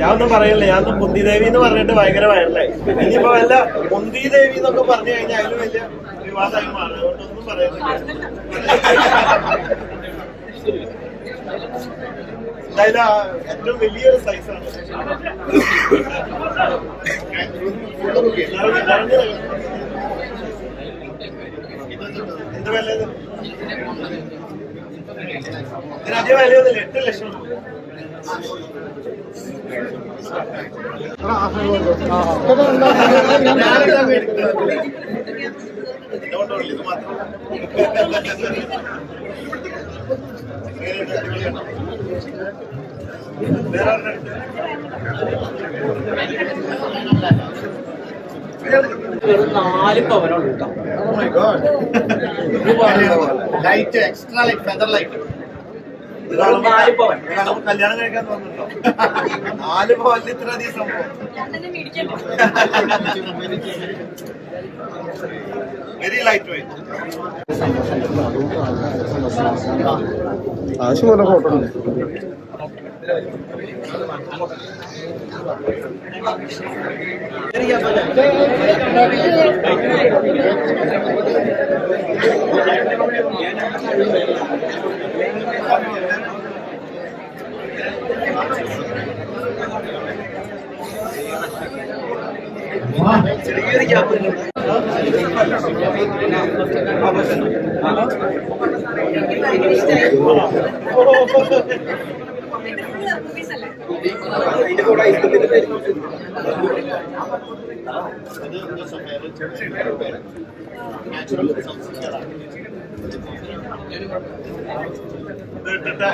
ഞാൻ ഒന്നും പറയില്ല ഞാൻ ഒന്നും മുന്തി ദേവി എന്ന് പറഞ്ഞിട്ട് ഭയങ്കര വയറലായി. ഇനിയിപ്പോ വല്ല മുന്തി ദേവി എന്നൊക്കെ പറഞ്ഞു കഴിഞ്ഞാൽ അതിന് വലിയ വിവാദമായി അതുകൊണ്ടൊന്നും പറയുന്നില്ല ആ ഏറ്റവും വലിയൊരു സൈസാണ് എന്ത് വില ഇത്? ഇതിന് അധികം വിലയൊന്നുമില്ല. എട്ട് ലക്ഷം. നാല് പവനുള്ളൂ light extra light feather light. നമുക്ക് കല്യാണം കഴിക്കാൻ തോന്നുന്നുണ്ടോ? നാല് പവനിൽ ഇത്ര അധികം സംഭവം. വെരി ലൈറ്റ് വെയിറ്റ് ആവശ്യമുള്ള ഫോട്ടോ ഉണ്ട്.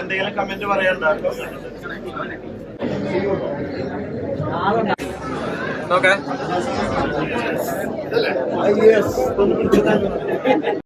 എന്തെങ്കിലും കമന്റ് പറയാനുണ്ടോ? നോക്കേ ഒന്ന് പിടിച്ചതാ